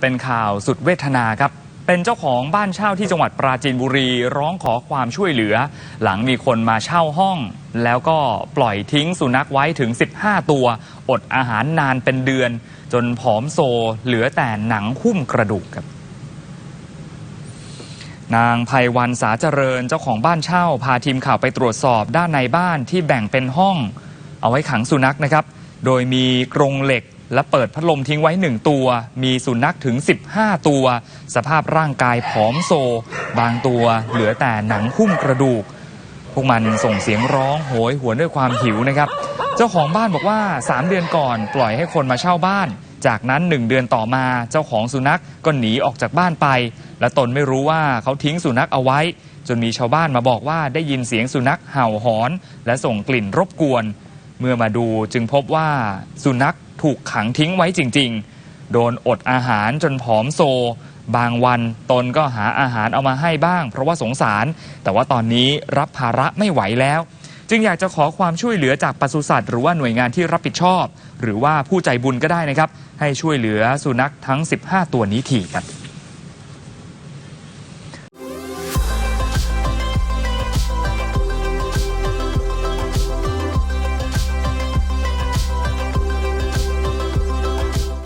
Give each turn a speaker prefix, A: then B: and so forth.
A: เป็นข่าวสุดเวทนาครับ เป็นเจ้าของบ้านเช่าที่จังหวัดปราจีนบุรีร้องขอความช่วยเหลือ หลังมีคนมาเช่าห้อง แล้วก็ปล่อยทิ้งสุนัขไว้ถึง 15 ตัว อดอาหารนานเป็นเดือน จนผอมโซเหลือแต่หนังหุ้มกระดูกครับนางภัยวันสาเจริญเจ้าของบ้านเช่า พาทีมข่าวไปตรวจสอบด้านในบ้านที่แบ่งเป็นห้อง เอาไว้ขังสุนัขนะครับ โดยมีกรงเหล็ก และเปิดพัดลมทิ้งไว้หนึ่งตัว มีสุนัขถึง 15 ตัว สภาพร่างกายผอมโซ บางตัวเหลือแต่หนังหุ้มกระดูก พวกมันส่งเสียงร้องโหยหวนด้วยความหิวนะครับ เจ้าของบ้านบอกว่า 3 เดือนก่อนปล่อยให้คนมาเช่าบ้าน จากนั้น1เดือนต่อมาเจ้าของสุนัขก็หนีออกจากบ้านไป และตนไม่รู้ว่าเขาทิ้งสุนัขเอาไว้ จนมีชาวบ้านมาบอกว่าได้ยินเสียงสุนัขเห่าหอน และส่งกลิ่นรบกวน เมื่อมาดูจึงพบว่าสุนัขถูกขังทิ้งไว้จริง ๆ โดนอดอาหารจนผอมโซ บางวันตนก็หาอาหารเอามาให้บ้าง เพราะว่าสงสาร แต่ว่าตอนนี้รับภาระไม่ไหวแล้ว จึงอยากจะขอความช่วยเหลือจากปศุสัตว์หรือว่าหน่วยงานที่รับผิดชอบ หรือว่าผู้ใจบุญก็ได้นะครับ ให้ช่วยเหลือสุนัขทั้ง 15 ตัวนี้ทีครับ